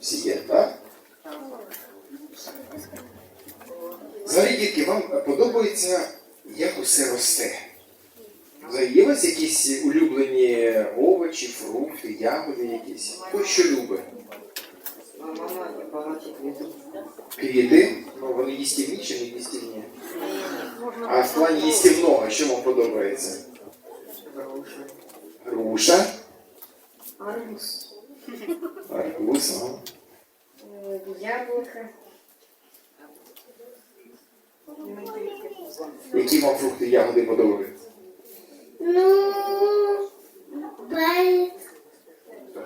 Всі є, так? Взагалі, дітки, вам подобається, як усе росте? Взагалі, Є у вас якісь улюблені овочі, фрукти, ягоди якісь? Хто що любить? Квіти. Ну вони їстівні чи не їстівні? А в плані їстівного, що вам подобається? Груші. Груша, Які вам фрукти ягоди подобаються? Ну, перець.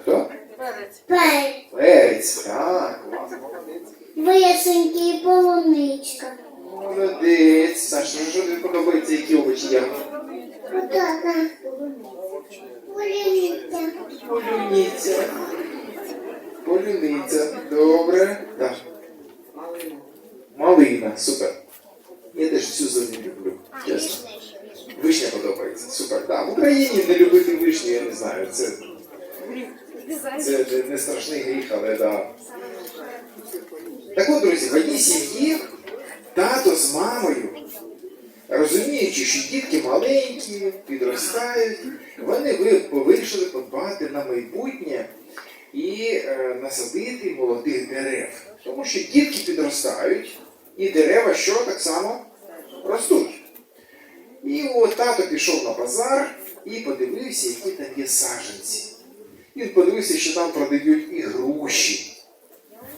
Хто? Перець. Перець. Перець, так. Вишеньки і полуничка. Молодець. Саша, ну що тобі подобається, які овочі ягоди? Отака. Полуниця. Полюниця. Полюниця. Добре. Так. Малина. Малина, супер. Я теж всю зелень люблю, чесно. Вишня подобається. Супер. Так, в Україні не любити вишню, я не знаю. Це, це не- не страшний гріх, але да. Так от, друзі, в одній сім'ї тато з мамою, розуміючи, що дітки маленькі, підростають, вони ви- вирішили подбати на майбутнє і е, насадити молодих дерев. Тому що дітки підростають, і дерева що так само ростуть. І от тато пішов на базар і подивився, які там є саджанці. Він подивився, що там продають і груші.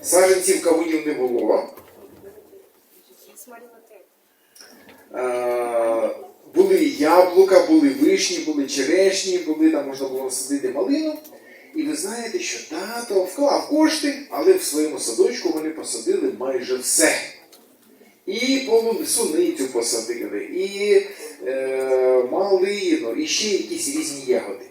Саджанців кавунів не було. Е, були яблука, були вишні, були черешні, були там можна було садити малину. І ви знаєте, що тато вклав кошти, але в своєму садочку вони посадили майже все. І полу- суницю посадили, і е, малину, і ще якісь різні ягоди.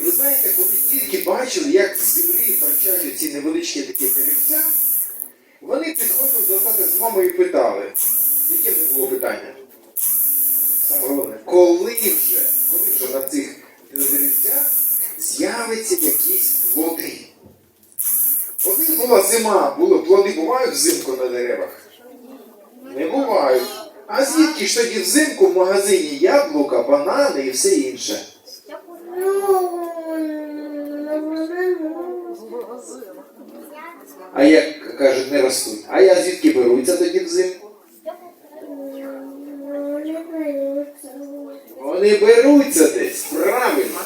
І ви знаєте, коли дітки бачили, як з землі торчать ці невеличкі такі деревця, вони підходили до тата з мамою і питали, яке в них було питання? Саме головне, коли вже, коли вже на цих деревцях з'явиться якісь плоди? Коли була зима, було, плоди бувають взимку на деревах? Не бувають. А звідки ж тоді взимку в магазині яблука, банани і все інше? А як кажуть, не ростуть. А я звідки беруться тоді взимку? Вони беруться десь, правильно.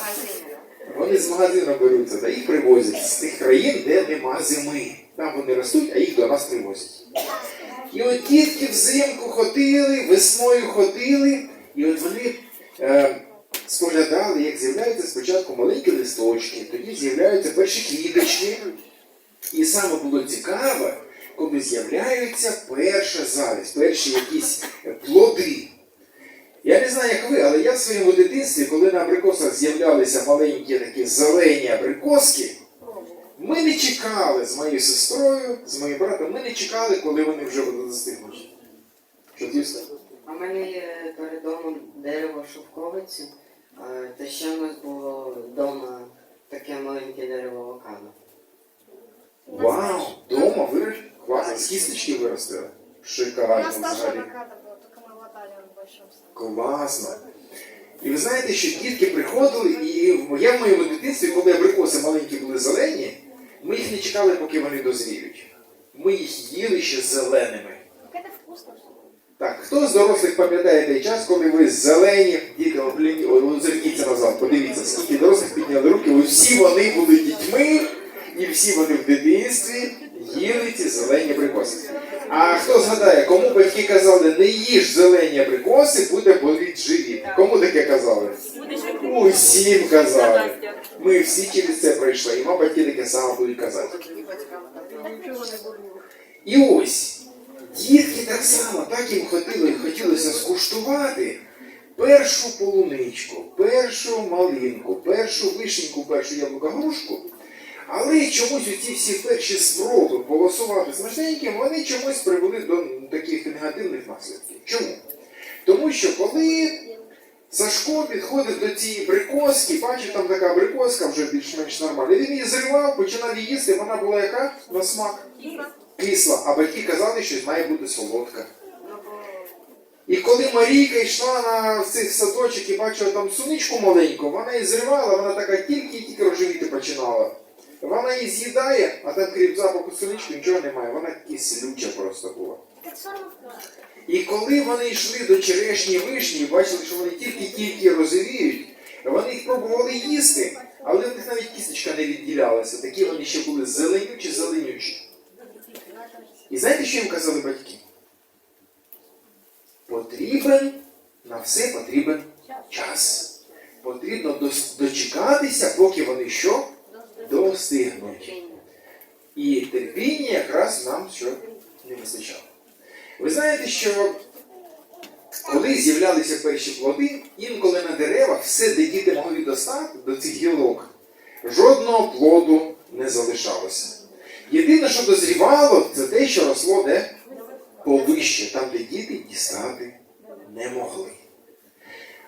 Вони з магазину беруться, та їх привозять з тих країн, де нема зими. Там вони ростуть, а їх до нас привозять. І от дітки взимку ходили, весною ходили, і от вони е, споглядали, як з'являються спочатку маленькі листочки, тоді з'являються перші квіточки. І саме було цікаво, коли з'являються перша завість, перші якісь плоди. Я не знаю, як ви, але я в своєму дитинстві, коли на абрикосах з'являлися маленькі такі зелені абрикоски, ми не чекали з моєю сестрою, з моїм братом, ми не чекали, коли вони вже застигнуть. Що ти все? А в мене є перед домом дерево шовковиці, та ще в нас було вдома таке маленьке дерево авокадо. Вау! Дома вирощ? Класно, з кісточки виростили. У Шикарно нас тоже взагалі. авокадо было, только мы глотали он в большом стаке. Класно. І ви знаєте, що дітки приходили, і в- я в моєму дитинстві, коли абрикоси маленькі були зелені, ми їх не чекали, поки вони дозріють. Ми їх їли ще зеленими. Как это вкусно. Так, хто з дорослих пам'ятає той час, коли ви зелені, діти, огляні- о, озирніться назад, подивіться, скільки дорослих підняли руки, ось всі вони були дітьми, і всі вони в дитинстві їли ці зелені абрикоси. А хто згадає, кому батьки казали, не їж зелені абрикоси, буде боліти живіт? Кому таке казали? Усім казали. Ми всі через це пройшли, і вам батьки таке саме будуть казати. І ось, дітки так само, так їм хотіли, хотілося скуштувати першу полуничку, першу малинку, першу вишеньку, першу яблука грушку. Але чомусь оці всі перші спроби полосувати смачненьким, вони чомусь привели до таких негативних наслідків. Чому? Тому що коли Сашко підходить до цієї брикоски, бачив, там така брикоска вже більш-менш нормальна. Він її зривав, починав її їсти, вона була яка на смак? Кисла. А батьки казали, що має бути солодка. І коли Марійка йшла на цих садочок і бачила там суничку маленьку, вона її зривала, вона така тільки-тільки рожевіти починала. Вона її з'їдає, а там крім запаху сунички нічого немає, вона кислюча просто була. І коли вони йшли до черешні вишні, бачили, що вони тільки-тільки розовіють, вони їх пробували їсти, але в них навіть кісточка не відділялася. Такі вони ще були зеленючі, зеленючі. І знаєте, що їм казали батьки? Потрібен на все потрібен час. Потрібно дочекатися, поки вони що? Достигнуть. І терпіння якраз нам що не вистачало. Ви знаєте, що коли з'являлися перші плоди, інколи на деревах все, де діти могли достати до цих гілок, жодного плоду не залишалося. Єдине, що дозрівало, це те, що росло де повище, там, де діти дістати не могли.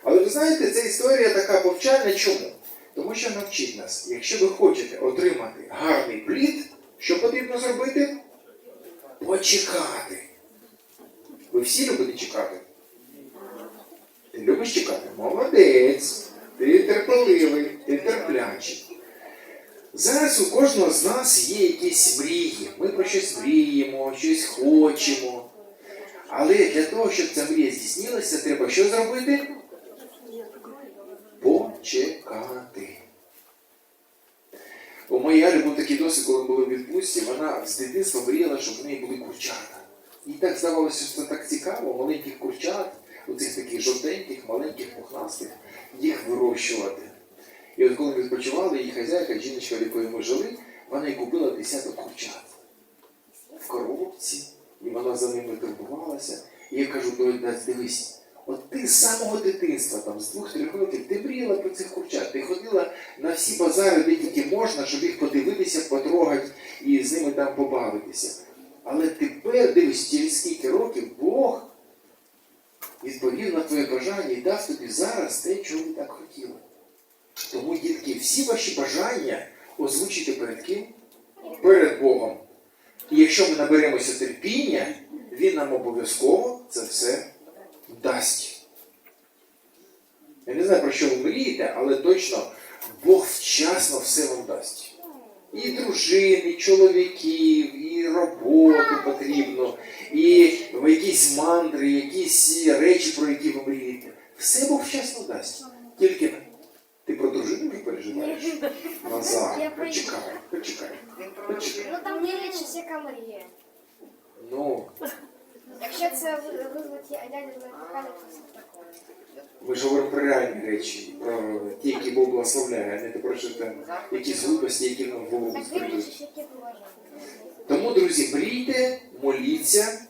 Але ви знаєте, ця історія така повчальна чому? Тому що навчить нас, якщо ви хочете отримати гарний плід, що потрібно зробити? Почекати. Ви всі любите чекати? Ти любиш чекати? Молодець. Ти терпеливий, ти терплячий. Зараз у кожного з нас є якісь мрії. Ми про щось мріємо, щось хочемо. Але для того, щоб ця мрія здійснилася, треба що зробити? Почекати. У моїй Алі був такий досвід, коли ми були в відпустці, вона з дитинства мріяла, щоб в неї були курчата. І так здавалося, що це так цікаво, маленьких курчат, оцих таких жовтеньких, маленьких, пухнастих, їх вирощувати. І от коли ми відпочивали, її хазяйка, жіночка, в якої ми жили, вона й купила десяток курчат в коробці, і вона за ними турбувалася. І я кажу, «Донь, Дась, дивись, от ти з самого дитинства, там, з двох-трьох років, ти мріяла про цих курчат, ти ходила на всі базари, де тільки можна, щоб їх подивитися, потрогати і з ними там побавитися. Але тепер, дивись, через скільки років Бог відповів на твоє бажання і дав тобі зараз те, чого ти так хотіла. Тому, дітки, всі ваші бажання озвучите перед ким? Перед Богом. І якщо ми наберемося терпіння, Він нам обов'язково це все дасть. Я не знаю, про що ви мрієте, але точно Бог вчасно все вам дасть. І дружин, і чоловіків, і роботу потрібно, і якісь мандри, якісь речі, про які ви мрієте. Все Бог вчасно дасть. Тільки ти про дружину вже переживаєш? Назар, почекай, почекай. Почекай. Ну там є речі, яка мріє. Ну, Якщо це ви- визвати ядерну апокаліпсис, то ми ж говоримо про реальні речі, про ті, які Бог благословляє, а не про що там якісь глупості, які нам в голову Так прийдуть. які. Тому, друзі, мрійте, моліться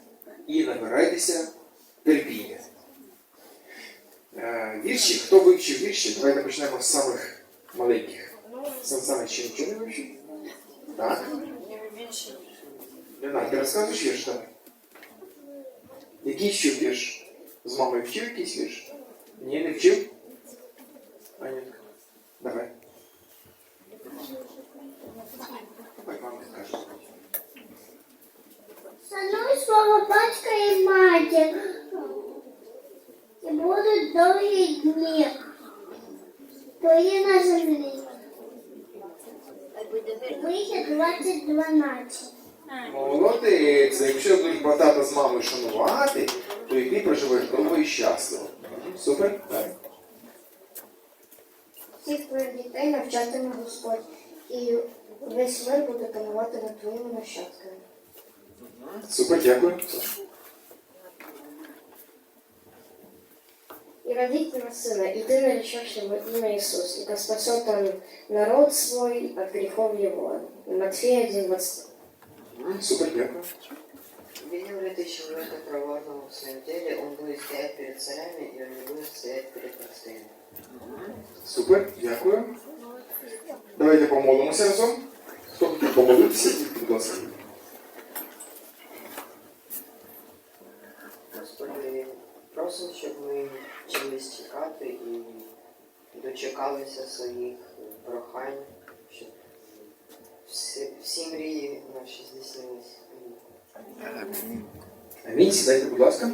і набирайтеся терпіння. Е, Вірші, хто вивчив вірші, давайте почнемо з самих маленьких. Сан Саныч ще нічого не вивчив? Так? не більше. Леонард, ти розказуєш вірш там? Який ще вірш? З мамою вчив якийсь вірш? Ні, не вчив? Анютка, давай. Давай, мама каже. Шануй свого батька і матір. І будуть довгі дні. Твої на землі. Вихід 2012. Молодець. Якщо будуть тата з мамою шанувати, то і ти проживеш довго і щасливо. Супер? Так. всіх твоїх дітей навчатиме Господь, і весь мир буде панувати над твоїми нащадками. Супер, дякую. И родителя сына, и ты наречешь его имя Иисус, и да спасет он народ свой от грехов его. Матфея 1, Супер, дякую. Видим ли ты человека проворного в своем деле, он будет стоять перед царями, и он не будет стоять перед простыми. Супер, дякую. Давайте помолимося разом. Хто хотів помолитися, будь ласка. Господи, просимо, щоб ми чимось чекати і дочекалися своїх прохань всі мрії наші здійснились. Амінь, сідайте, будь ласка.